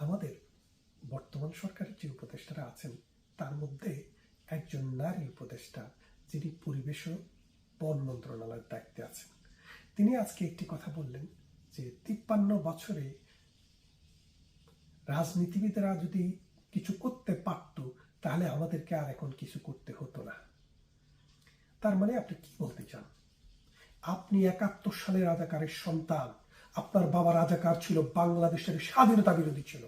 আমাদের বর্তমান সরকারের যে উপদেষ্টারা আছেন, তার মধ্যে একজন নারী উপদেষ্টা যিনি পরিবেশ ও বন মন্ত্রণালয়ের দায়িত্বে আছেন। তিনি আজকে একটি কথা বললেন যে তিপ্পান্ন বছরে রাজনীতিবিদরা যদি কিছু করতে পারত, তাহলে আমাদেরকে আর এখন কিছু করতে হতো না। তার মানে আপনি কি বলতে চান? আপনি একাত্তর সালে রাজাকারের সন্তান আপনার বাবা রাজাকার ছিল, বাংলাদেশের স্বাধীনতা বিরোধী ছিল।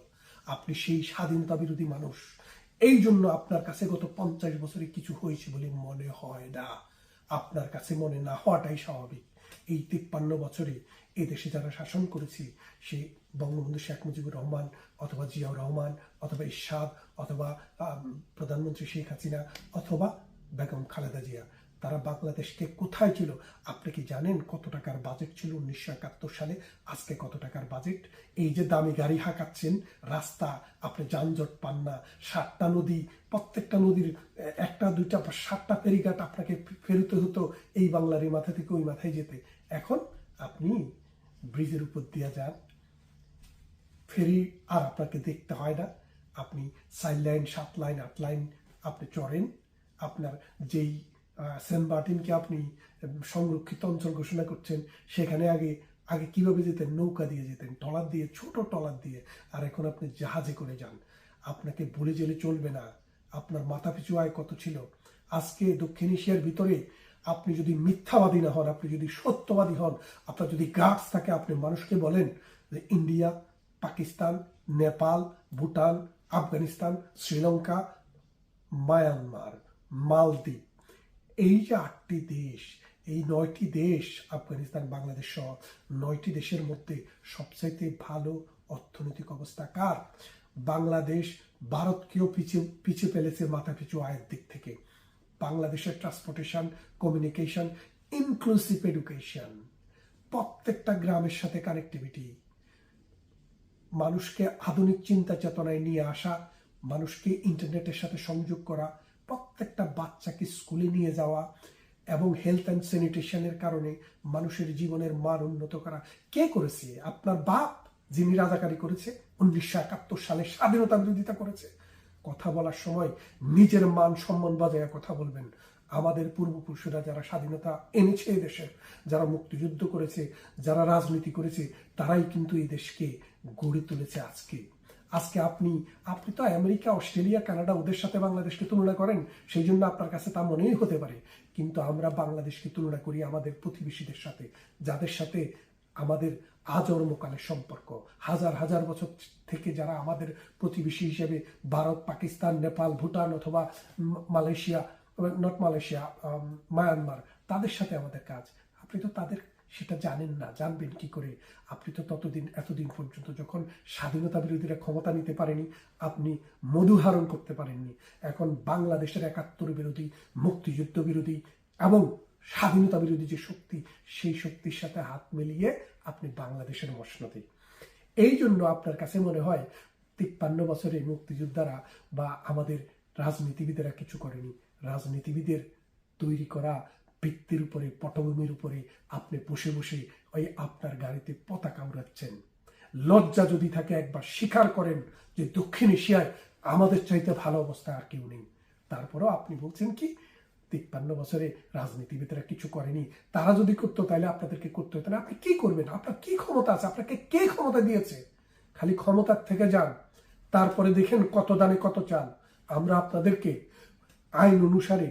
আপনি সেই স্বাধীনতা বিরোধী মানুষ। এই জন্য আপনার কাছে গত পঞ্চাশ বছরে কিছু হয়েছে বলে মনে হয় না। আপনার কাছে মনে না হওয়াটাই স্বাভাবিক। এই তিপ্পান্ন বছরে এই দেশে যারা শাসন করেছে, সে বঙ্গবন্ধু শেখ মুজিবুর রহমান অথবা জিয়াউর রহমান অথবা ইরশাদ অথবা প্রধানমন্ত্রী শেখ হাসিনা অথবা বেগম খালেদা জিয়া তারা বাংলাদেশকে কোথায় ছিল? আপনি কি জানেন কত টাকার বাজেট ছিল উনিশশো একাত্তর সালে? আজকে কত টাকার বাজেট এই যে দামি গাড়ি হাঁকাচ্ছেন, রাস্তা, আপনি যানজট পান না, সাতটা নদী, প্রত্যেকটা নদীর একটা, দুইটা বা সাতটা ফেরিঘাট আপনাকে ফেরতে হতো এই বাংলার এই মাথা থেকে ওই মাথায় যেতে। এখন আপনি ব্রিজের উপর দিয়ে যান, ফেরি আর আপনাকে দেখতে হয় না। আপনি চার লাইন, সাত লাইন, আট লাইন আপনি চড়েন। আপনার যেই সেন্ট মার্টিনকে আপনি সংরক্ষিত অঞ্চল ঘোষণা করছেন, সেখানে আগে আগে কীভাবে যেতেন? নৌকা দিয়ে যেতেন, টলার দিয়ে, ছোট টলার দিয়ে, আর এখন আপনি জাহাজে করে যান। আপনাকে বলে জেলে চলবে না। আপনার মাথা পিছু আয় কত ছিল? আজকে দক্ষিণ এশিয়ার ভিতরে আপনি যদি মিথ্যাবাদী না হন, আপনি যদি সত্যবাদী হন, আপনার যদি গাছ থাকে, আপনি মানুষকে বলেন যে ইন্ডিয়া, পাকিস্তান, নেপাল, ভুটান, আফগানিস্তান, শ্রীলঙ্কা, মায়ানমার, মালদ্বীপ। এই যে আটটি দেশ, এই নয়টি দেশ, আফগানিস্তান, বাংলাদেশ সহ নয়টি দেশের মধ্যে সবচাইতে ভালো অর্থনৈতিক অবস্থা কার? বাংলাদেশ ভারতকেও পিছিয়ে পিছিয়ে ফেলেছে মাথা পিছু আয়ের দিক থেকে। বাংলাদেশের ট্রান্সপোর্টেশন কমিউনিকেশন ইনক্লুসিভ এডুকেশন প্রত্যেকটা গ্রামের সাথে কানেক্টিভিটি মানুষকে আধুনিক চিন্তা চেতনায় নিয়ে আসা, মানুষকে ইন্টারনেটের সাথে সংযোগ করা প্রত্যেকটা বাচ্চাকে স্কুলে নিয়ে যাওয়া এবং হেলথ অ্যান্ড স্যানিটেশনের কারণে মানুষের জীবনের মান উন্নত করা। কে করেছে? আপনার বাপ, যিনি রাজাকারী করেছে, উনিশশো একাত্তর সালে স্বাধীনতা বিরোধিতা করেছে। কথা বলার সময় নিজের মান সম্মান বজায় কথা বলবেন। আমাদের পূর্বপুরুষরা যারা স্বাধীনতা এনেছে এই দেশের যারা মুক্তিযুদ্ধ করেছে, যারা রাজনীতি করেছে, তারাই কিন্তু এই দেশকে গড়ে তুলেছে আজকে। আজকে আপনি আপনি তো আমেরিকা, অস্ট্রেলিয়া, কানাডা ওদের সাথে বাংলাদেশকে তুলনা করেন, সেই জন্য আপনার কাছে তা মনেই হতে পারে। কিন্তু আমরা বাংলাদেশকে তুলনা করি আমাদের প্রতিবেশীদের সাথে, যাদের সাথে আমাদের আজন্মকালের সম্পর্ক। হাজার হাজার বছর থেকে যারা আমাদের প্রতিবেশী হিসেবে ভারত, পাকিস্তান, নেপাল, ভুটান অথবা মালয়েশিয়া নট মালয়েশিয়া মায়ানমার, তাদের সাথে আমাদের কাজ। আপনি তো তাদের সেটা জানেন না, জানবেন কি করে? আপনি তো ততদিন, এতদিন পর্যন্ত যখন স্বাধীনতা বিরোধীরা ক্ষমতা নিতে পারেনি, আপনি মধুহারণ করতে পারেননি। এখন বাংলাদেশের একাত্তর বিরোধী, মুক্তিযুদ্ধ বিরোধী এবং স্বাধীনতা বিরোধী যে শক্তি, সেই শক্তির সাথে হাত মিলিয়ে আপনি বাংলাদেশের মসনদে। এই জন্য আপনার কাছে মনে হয় তিপ্পান্ন বছরে মুক্তিযোদ্ধারা বা আমাদের রাজনীতিবিদেরা কিছু করেনি? রাজনীতিবিদের তৈরি করা ভিত্তির উপরে, পটভূমির উপরে আপনি বসে বসে ওই আপনার গাড়িতে পতাকা উড়াচ্ছেন। লজ্জা যদি থাকে একবার স্বীকার করেন যে দক্ষিণ এশিয়ায় আমাদের চাইতে ভালো অবস্থা আর কেউ নেই। তারপরেও আপনি বলছেন কি, তিপ্পান্ন বছরে রাজনীতিবিদরা কিছু করেনি, তারা যদি করতো তাহলে আপনাদেরকে করতে হতো না। আপনি কি করবেন? আপনার কি ক্ষমতা আছে? আপনাকে কে ক্ষমতা দিয়েছে? খালি ক্ষমতার থেকে যান, তারপরে দেখেন কত দানে কত চান আমরা আপনাদেরকে আইন অনুসারে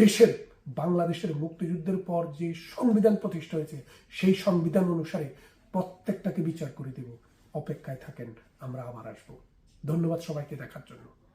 দেশের বাংলাদেশের মুক্তিযুদ্ধের পর যে সংবিধান প্রতিষ্ঠা হয়েছে, সেই সংবিধান অনুসারে প্রত্যেকটাকে বিচার করে দেব। অপেক্ষায় থাকেন, আমরা আবার আসব। ধন্যবাদ সবাইকে দেখার জন্য।